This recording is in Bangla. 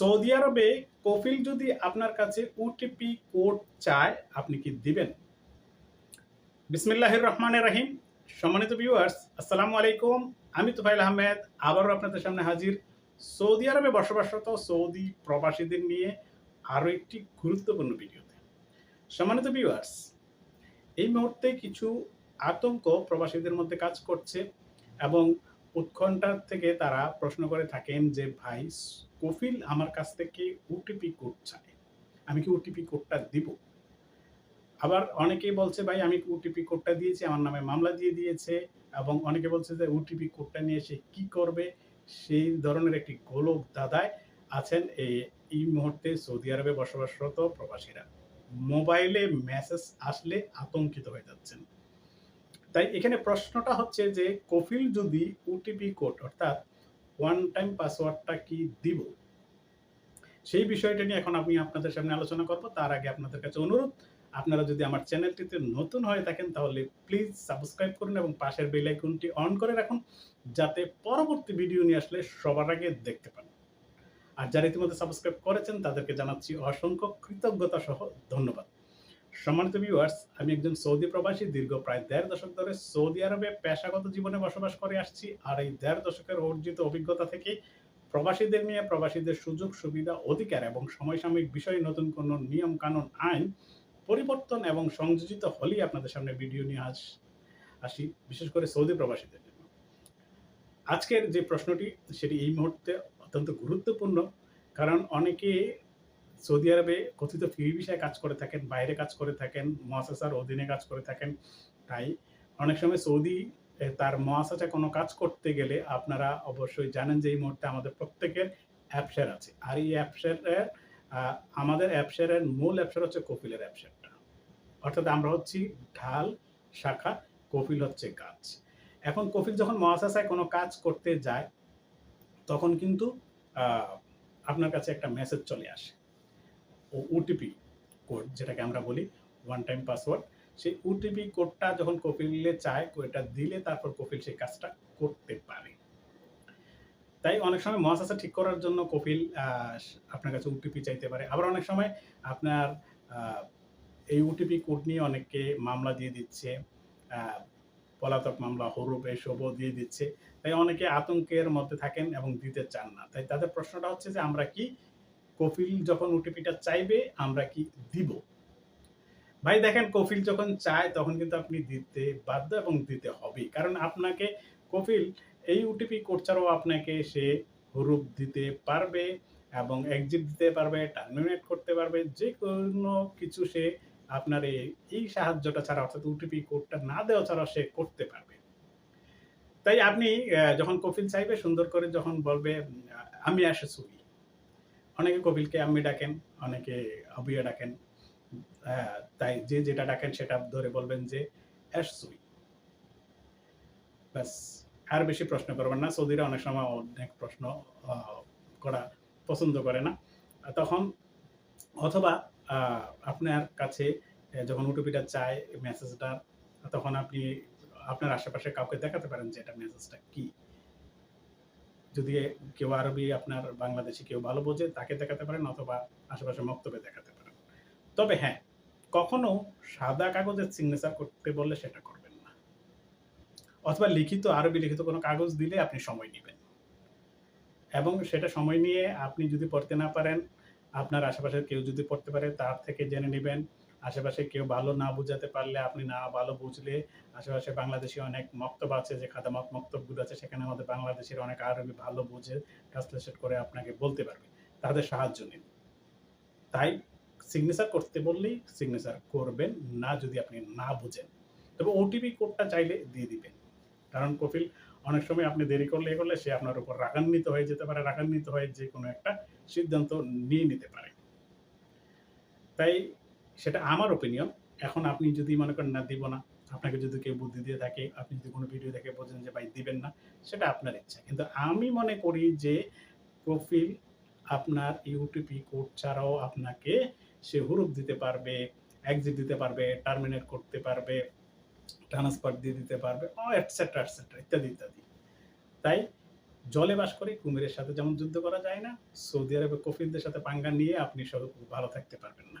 সৌদি আরবে কফিল যদি আপনার কাছে ওটিপি কোড চায়, আপনি কি দিবেন? বিসমিল্লাহির রহমানের রাহিম। সম্মানিত ভিউয়ার্স আসসালামু আলাইকুম। আমি তুফাইল আহমেদ, আবারও আপনাদের সামনে হাজির। সৌদি আরবে বসবাসরত সৌদি প্রবাসীদের নিয়ে আরও একটি গুরুত্বপূর্ণ ভিডিওতে। সম্মানিত ভিউয়ার্স এই মুহূর্তে কিছু আতঙ্ক প্রবাসীদের মধ্যে কাজ করছে এবং উৎকণ্ঠার থেকে তারা প্রশ্ন করে থাকেন যে, ভাই কফিল আমার কাছ থেকে ওটিপি কোড চায়। আমি কি ওটিপি কোডটা দিব? আবার অনেকেই বলছে, ভাই, আমি ওটিপি কোডটা দিয়েছি? আমার নামে মামলা দিয়ে দিয়েছে। এবং অনেকে বলছে যে ওটিপি কোডটা নিয়ে সে কি করবে? সেই ধরনের একটি গোলক দাদায় আছেন এই এই মুহূর্তে সৌদি আরবে বসবাসরত প্রবাসীরা। মোবাইলে মেসেজ আসলে আতঙ্কিত হয়ে যাচ্ছেন। তাই এখানে প্রশ্নটা হচ্ছে যে, কফিল যদি ওটিপি কোড অর্থাৎ ওয়ান টাইম পাসওয়ার্ডটা কি দিব? সেই বিষয়টা নিয়ে এখন আমি আপনাদের সামনে আলোচনা করব। তার আগে আপনাদের কাছে অনুরোধ, আপনারা যদি আমার চ্যানেলটিতে নতুন হয়ে থাকেন, তাহলে প্লিজ সাবস্ক্রাইব করুন এবং পাশের বেল আইকনটি অন করে রাখুন, যাতে পরবর্তী ভিডিও নিয়ে আসলে সবার আগে দেখতে পান। আর যারা ইতিমধ্যে সাবস্ক্রাইব করেছেন, তাদেরকে জানাচ্ছি অসংখ্য কৃতজ্ঞতা সহ ধন্যবাদ। সম্মানিত ভিউয়ার্স আমি একজন সৌদি প্রবাসী, দীর্ঘ প্রায় দেড় দশক ধরে সৌদি আরবে পেশাগত জীবনে বসবাস করে আসছি। আর এই দেড় দশকের অর্জিত অভিজ্ঞতা থেকে প্রবাসীদের নিয়ে প্রবাসীদের সুযোগ, সুবিধা, অধিকার এবং সমসাময়িক বিষয়ে নতুন কোনো নিয়ম কানুন আইন, পরিবর্তন এবং সংযোজিত হলেই আপনাদের সামনে ভিডিও নিয়ে আস, আসি, বিশেষ করে সৌদি প্রবাসীদের জন্য। আজকের যে প্রশ্নটি, সেটি এই মুহূর্তে অত্যন্ত গুরুত্বপূর্ণ। কারণ অনেকে সৌদি আরবে কথিত ফ্রি বিষয়ে কাজ করে থাকেন, বাইরে কাজ করে থাকেন মহাসাসার অধীনে কাজ করে থাকেন। তাই অনেক সময় সৌদি তার মহাসাচা কোনো কাজ করতে গেলে আপনারা অবশ্যই জানেন যে এই মুহূর্তে আমাদের প্রত্যেকের অ্যাপসের আছে। আর এই অ্যাপসের আমাদের অ্যাপসের মূল অ্যাপসের হচ্ছে কপিলের অ্যাপসেরটা অর্থাৎ আমরা হচ্ছি ঢাল শাখা কপিল হচ্ছে কাজ এখন কপিল যখন মহাসাসায় কোনো কাজ করতে যায়, তখন কিন্তু আপনার কাছে একটা মেসেজ চলে আসে। ও ওটিপি কোড যেটাকে আমরা বলি ওয়ান টাইম পাসওয়ার্ড সেই ওটিপি কোডটা যখন কপিলে চায় ওইটা দিলে তারপর কপিল সেই কাজটা করতে পারে। তাই অনেক সময় মহাশাসা ঠিক করার জন্য কপিল আপনার কাছে ওটিপি চাইতে পারে। আবার অনেক সময় আপনার এই ওটিপি কোড নিয়ে অনেককে মামলা দিয়ে দিচ্ছে পলাতক মামলা, হরুপ এসবও দিয়ে দিচ্ছে। তাই অনেকে আতঙ্কের মধ্যে থাকেন এবং দিতে চান না। তাই তাদের প্রশ্নটা হচ্ছে যে আমরা কি কফিল যখন ওটিপিটা চাইবে, আমরা কি দিব? ভাই, দেখেন, কফিল যখন চায়, তখন কিন্তু আপনি দিতে বাধ্য এবং দিতে হবে কারণ আপনাকে কফিল এই ওটিপি কোড ছাড়াও আপনাকে সে হরুপ দিতে পারবে এবং এক্সিট দিতে পারবে টার্মিনেট করতে পারবে, যে কোনো কিছু সে আপনার এই- সাহায্যটা ছাড়া, অর্থাৎ ওটিপি কোডটা না দেওয়া ছাড়া সে করতে পারবে। তাই আপনি যখন কফিল চাইবে, সুন্দর করে যখন বলবে, আমি আসে ছবি। অনেকে কপিলকে আম্মি ডাকেন, অনেকে আবিয়া ডাকেন। তাই যে যেটা ডাকেন সেটা ধরে বলবেন যে অ্যাসুই ব্যাস, আর বেশি প্রশ্ন করবেন না। সৌদিরা অনেক সময় অনেক প্রশ্ন করা পছন্দ করে না। তখন অথবা আপনার কাছে যখন ওটিপিটা চায় মেসেজটা তখন আপনি আপনার আশেপাশে কাউকে দেখাতে পারেন যে এটা মেসেজটা কি। যদি কেউ আরবি আপনার বাংলাদেশি কেউ ভালো বোঝে, তাকে দেখাতে পারেন অথবা আশেপাশে মক্তবে দেখাতে পারেন। তবে হ্যাঁ কখনো সাদা কাগজের সিগনেচার করতে বললে সেটা করবেন না। অথবা লিখিত, আরবি লিখিত কোনো কাগজ দিলে আপনি সময় নেবেন। এবং সেটা সময় নিয়ে আপনি যদি পড়তে না পারেন, আপনার আশেপাশের কেউ যদি পড়তে পারে, তার থেকে জেনে নেবেন। আশেপাশে কেউ ভালো না বুঝাতে পারলে আপনি না ভালো বুঝলে আশেপাশে বাংলাদেশি অনেক মক্তব আছে, যে খাদামত মক্তবগুলো আছে, সেখানে আমাদের বাংলাদেশের অনেক আরবি ভালো বুঝে ট্রান্সলেশন করে আপনাকে বলতে পারবে। তাদের সাহায্য নিন। তাই সিগনেচার করতে বললেই সিগনেচার করবেন, না যদি আপনি না বুঝেন। তবে ওটিপি কোডটা চাইলে দিয়ে দিবেন। কারণ কপিল অনেক সময় আপনি দেরি করলে এ করলে সে আপনার উপর রাগান্বিত হয়ে যেতে পারে, রাগান্বিত হয়ে যে কোনো একটা সিদ্ধান্ত নিয়ে নিতে পারে। তাই সেটা আমার ওপিনিয়ন এখন আপনি যদি মনে করেন, না, দিব না। আপনাকে যদি কেউ বুদ্ধি দিয়ে থাকে, আপনি যদি কোনো ভিডিও দেখে বোঝেন যে, ভাই, দিবেন না, সেটা আপনার ইচ্ছা। কিন্তু আমি মনে করি যে প্রোফিল আপনার ইউটিপি কোড ছাড়াও আপনাকে সে হুরুপ দিতে পারবে এক্সিট দিতে পারবে টার্মিনেট করতে পারবে ট্রান্সফার দিয়ে দিতে পারবে এটসেট্রা এটসেট্রা ইত্যাদি ইত্যাদি। তাই জলে বাস করে, কুমিরের সাথে যেমন যুদ্ধ করা যায় না, সৌদি আরবে কফিলদের সাথে পাঙ্গা নিয়ে আপনি সব ভালো থাকতে পারবেন না।